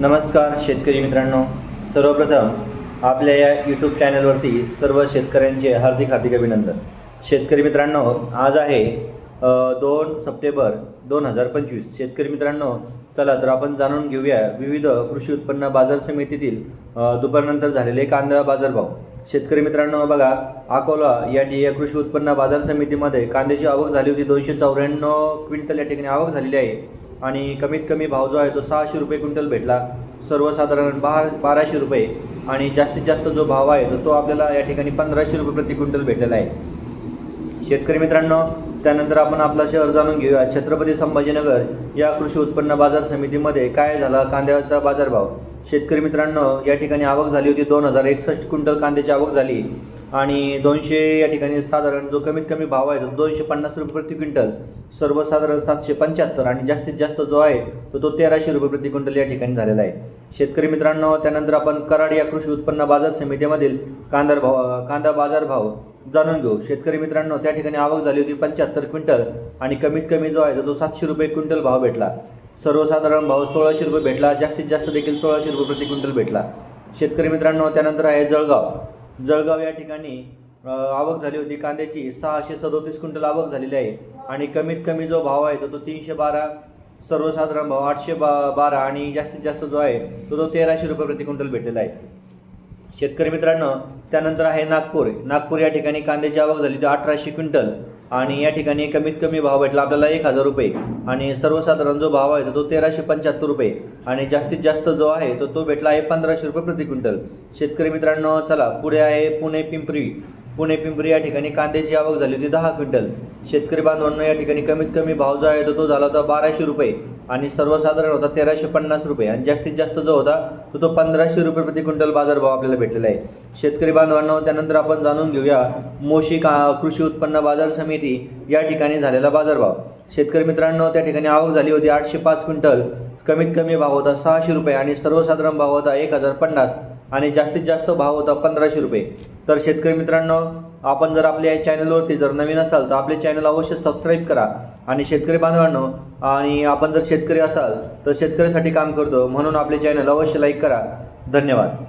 नमस्कार शेतकरी मित्रांनो. सर्वप्रथम आपल्या या यूट्यूब चॅनलवरती सर्व शेतकऱ्यांचे हार्दिक हार्दिक अभिनंदन. शेतकरी मित्रांनो आज आहे दोन सप्टेंबर दोन हजार पंचवीस. शेतकरी मित्रांनो चला तर आपण जाणून घेऊया विविध कृषी उत्पन्न बाजार समितीतील दुपारनंतर झालेले कांदा बाजारभाव. शेतकरी मित्रांनो बघा अकोला या डी या कृषी उत्पन्न बाजार समितीमध्ये कांद्याची आवक झाली होती दोनशे चौऱ्याण्णव क्विंटल या ठिकाणी आवक झालेली आहे. आणि कमीत कमी भाव जो आहे तो सहाशे रुपये क्विंटल भेटला. सर्वसाधारण बारा बाराशे रुपये. आणि जास्तीत जास्त जो भाव आहे तो तो आपल्याला या ठिकाणी पंधराशे रुपये प्रति क्विंटल भेटलेला आहे. शेतकरी मित्रांनो त्यानंतर आपण आपला शहर जाणून घेऊया. छत्रपती संभाजीनगर या कृषी उत्पन्न बाजार समितीमध्ये काय झाला? कांद्याचा बाजारभाव. शेतकरी मित्रांनो या ठिकाणी आवक झाली होती दोन हजार एकसष्ट. क्विंटल कांद्याची आवक झाली. आणि दोनशे या ठिकाणी साधारण जो कमीत कमी भाव आहे तो दोनशे पन्नास रुपये प्रति क्विंटल सर्वसाधारण सातशे पंच्याहत्तर आणि जास्तीत जास्त जो आहे तो तो तेराशे रुपये प्रति क्विंटल या ठिकाणी झालेला आहे. शेतकरी मित्रांनो त्यानंतर आपण कराड या कृषी उत्पन्न बाजार समितीमधील कांदा भाव कांदा बाजार भाव जाणून घेऊ. शेतकरी मित्रांनो त्या ठिकाणी आवक झाली होती पंच्याहत्तर क्विंटल आणि कमीत कमी जो आहे तो तो सातशे रुपये क्विंटल भाव भेटला. सर्वसाधारण भाव सोळाशे रुपये भेटला जास्तीत जास्त देखील सोळाशे रुपये प्रति क्विंटल भेटला. शेतकरी मित्रांनो त्यानंतर आहे जळगाव. जळगाव या ठिकाणी आवक झाली होती. कांद्याची सहाशे सदोतीस क्विंटल आवक झालेली आहे. आणि कमीत कमी जो भाव आहे तो तो तीनशे बारा सर्वसाधारण भाव आठशे बा बारा आणि जास्तीत जास्त जो आहे तो तो तेराशे रुपये प्रति क्विंटल भेटलेला आहे. शेतकरी मित्रांनो त्यानंतर आहे नागपूर. नागपूर या ठिकाणी कांद्याची आवक झाली तर अठराशे क्विंटल. आणि या ठिकाणी कमीत कमी भाव भेटला आपल्याला एक हजार रुपये. आणि सर्वसाधारण जो भाव आहे तो तेराशे पंच्याहत्तर रुपये. आणि जास्तीत जास्त जो आहे तो तो भेटला आहे पंधराशे रुपये प्रति क्विंटल. शेतकरी मित्रांनो चला पुढे आहे पुणे पिंपरी. पुणे पिंपरी या ठिकाणी कांद्याची आवक झाली होती दहा क्विंटल. शेतकरी बांधवांना या ठिकाणी कमीत कमी भाव जो आहे तो तो झाला होता बाराशे रुपये आणि सर्वसाधारण होता तेराशे पन्नास रुपये आणि जास्तीत जास्त जो होता तो तो पंधराशे रुपये प्रति क्विंटल बाजारभाव आपल्याला भेटलेला आहे. शेतकरी बांधवांना त्यानंतर आपण जाणून घेऊया मोशी का कृषी उत्पन्न बाजार समिती या ठिकाणी झालेला बाजारभाव शेतकरी मित्रांनो त्या ठिकाणी आवक झाली होती आठशे पाच क्विंटल. कमीत कमी भाव होता सहाशे रुपये आणि सर्वसाधारण भाव होता एक हजार पन्नास. आणि जास्तीत जास्त भाव होता पंधराशे रुपये. तर शेतकरी मित्रांनो आपण जर आपल्या या चॅनलवरती जर नवीन असाल तर आपले चॅनल अवश्य सबस्क्राईब करा. आणि शेतकरी बांधवांनो आणि आपण जर शेतकरी असाल तर शेतकऱ्यासाठी काम करतो म्हणून आपले चॅनल अवश्य लाईक करा. धन्यवाद.